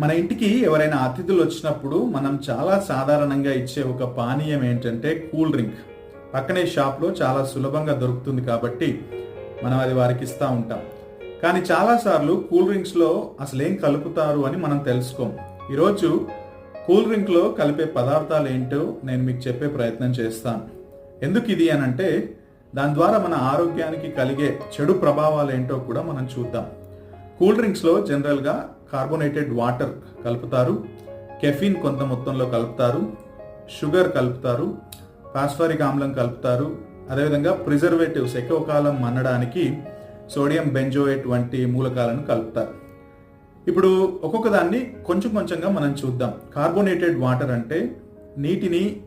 మన ఇంటికి ఎవరైనా అతిథులు వచ్చినప్పుడు మనం చాలా సాధారణంగా ఇచ్చే ఒక పానీయం ఏంటంటే కూల్ డ్రింక్. పక్కనే షాప్లో చాలా సులభంగా దొరుకుతుంది కాబట్టి మనం అది వారికి ఇస్తూ ఉంటాం. కానీ చాలాసార్లు కూల్ డ్రింక్స్లో అసలు ఏం కలుపుతారు అని మనం తెలుసుకోం. ఈరోజు కూల్ డ్రింక్లో కలిపే పదార్థాలు ఏంటో నేను మీకు చెప్పే ప్రయత్నం చేస్తాను. ఎందుకు ఇది అని అంటే దాని ద్వారా మన ఆరోగ్యానికి కలిగే చెడు ప్రభావాలు ఏంటో కూడా మనం చూద్దాం. కూల్ డ్రింక్స్లో జనరల్గా కార్బోనేటెడ్ వాటర్ కలుపుతారు కెఫిన్ కొంత మొత్తంలో కలుపుతారు షుగర్ కలుపుతారు పాస్ఫారిక్ ఆమ్లం కలుపుతారు. అదేవిధంగా ప్రిజర్వేటివ్స్ ఎక్కువ కాలం మన్నడానికి సోడియం బెంజోయేట్ వంటి మూలకాలను కలుపుతారు. ఇప్పుడు ఒక్కొక్క దాన్ని కొంచెం కొంచెంగా మనం చూద్దాం. కార్బోనేటెడ్ వాటర్ అంటే నీటిని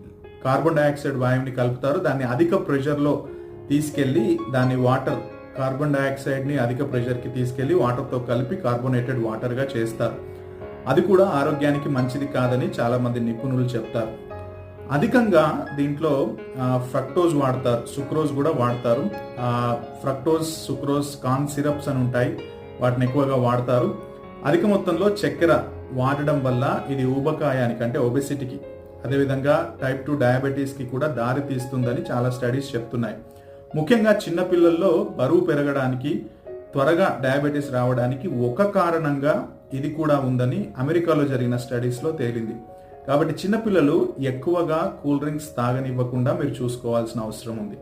కార్బన్ డైఆక్సైడ్ వాయువుని కలుపుతారు. దాన్ని అధిక ప్రెషర్లో తీసుకెళ్ళి దాన్ని వాటర్ కార్బన్ డైఆక్సైడ్ని అధిక ప్రెషర్కి తీసుకెళ్ళి వాటర్తో కలిపి కార్బోనేటెడ్ వాటర్గా చేస్తారు. అది కూడా ఆరోగ్యానికి మంచిది కాదని చాలా మంది నిపుణులు చెప్తారు. అధికంగా దీంట్లో ఫ్రక్టోజ్ వాడతారు. సుక్రోజ్ కూడా వాడతారు. ఫ్రక్టోజ్ సుక్రోజ్ కాన్ సిరప్స్ అని ఉంటాయి. వాటిని ఎక్కువగా వాడతారు. అధిక మొత్తంలో చక్కెర వాడడం వల్ల ఇది ఊబకాయానికి అంటే ఒబెసిటీకి అదేవిధంగా టైప్ టూ డయాబెటీస్కి కూడా దారి తీస్తుందని చాలా స్టడీస్ చెప్తున్నాయి. ముఖ్యంగా చిన్నపిల్లల్లో బరువు పెరగడానికి త్వరగా డయాబెటీస్ రావడానికి ఒక కారణంగా ఇది కూడా ఉందని అమెరికాలో జరిగిన స్టడీస్లో తేలింది. కాబట్టి చిన్నపిల్లలు ఎక్కువగా కూల్ డ్రింక్స్ తాగనివ్వకుండా మీరు చూసుకోవాల్సిన అవసరం ఉంది.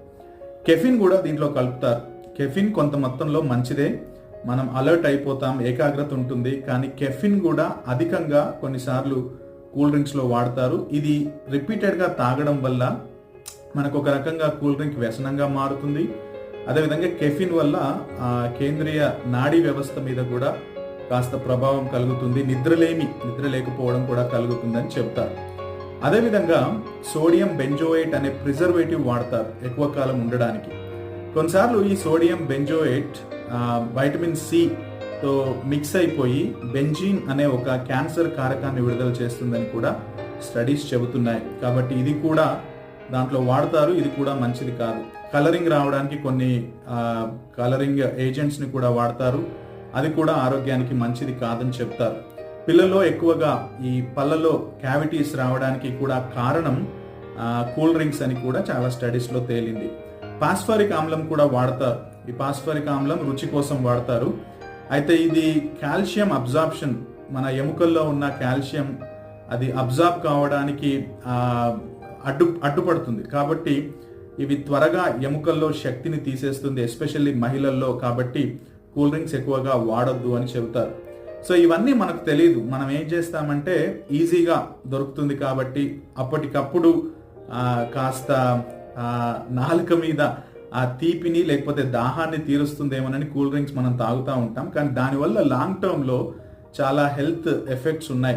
కెఫిన్ కూడా దీంట్లో కలుపుతారు. కెఫిన్ కొంత మొత్తంలో మంచిదే. మనం అలర్ట్ అయిపోతాం ఏకాగ్రత ఉంటుంది. కానీ కెఫిన్ కూడా అధికంగా కొన్నిసార్లు కూల్ డ్రింక్స్లో వాడతారు. ఇది రిపీటెడ్గా తాగడం వల్ల మనకు ఒక రకంగా కూల్ డ్రింక్ వ్యసనంగా మారుతుంది. అదేవిధంగా కెఫిన్ వల్ల కేంద్రీయ నాడీ వ్యవస్థ మీద కూడా కాస్త ప్రభావం కలుగుతుంది. నిద్రలేమి నిద్ర లేకపోవడం కూడా కలుగుతుందని చెప్తారు. అదేవిధంగా సోడియం బెంజోయేట్ అనే ప్రిజర్వేటివ్ వాడతారు ఎక్కువ కాలం ఉండడానికి. కొన్నిసార్లు ఈ సోడియం బెంజోయేట్ వైటమిన్ సితో మిక్స్ అయిపోయి బెంజీన్ అనే ఒక క్యాన్సర్ కారకాన్ని విడుదల చేస్తుందని కూడా స్టడీస్ చెబుతున్నాయి. కాబట్టి ఇది కూడా దాంట్లో వాడతారు ఇది కూడా మంచిది కాదు. కలరింగ్ రావడానికి కొన్ని కలరింగ్ ఏజెంట్స్ని కూడా వాడతారు. అది కూడా ఆరోగ్యానికి మంచిది కాదని చెప్తారు. పిల్లల్లో ఎక్కువగా ఈ పళ్ళలో క్యావిటీస్ రావడానికి కూడా కారణం కూల్ డ్రింక్స్ అని కూడా చాలా స్టడీస్లో తేలింది. పాస్ఫారిక్ ఆమ్లం కూడా వాడతారు. ఈ పాస్ఫరిక్ ఆమ్లం రుచి కోసం వాడతారు. అయితే ఇది కాల్షియం అబ్జార్ప్షన్ మన ఎముకల్లో ఉన్న కాల్షియం అది అబ్జార్బ్ కావడానికి అడ్డు అడ్డుపడుతుంది. కాబట్టి ఇవి త్వరగా ఎముకల్లో శక్తిని తీసేస్తుంది ఎస్పెషల్లీ మహిళల్లో కాబట్టి కూల్ డ్రింక్స్ ఎక్కువగా వాడొద్దు అని చెబుతారు. సో ఇవన్నీ మనకు తెలియదు మనం ఏం చేస్తామంటే ఈజీగా దొరుకుతుంది కాబట్టి అప్పటికప్పుడు కాస్త నాలుక మీద ఆ తీపిని లేకపోతే దాహాన్ని తీరుస్తుందేమోనని కూల్ డ్రింక్స్ మనం తాగుతూ ఉంటాం. కానీ దానివల్ల లాంగ్ టర్మ్లో చాలా హెల్త్ ఎఫెక్ట్స్ ఉన్నాయి.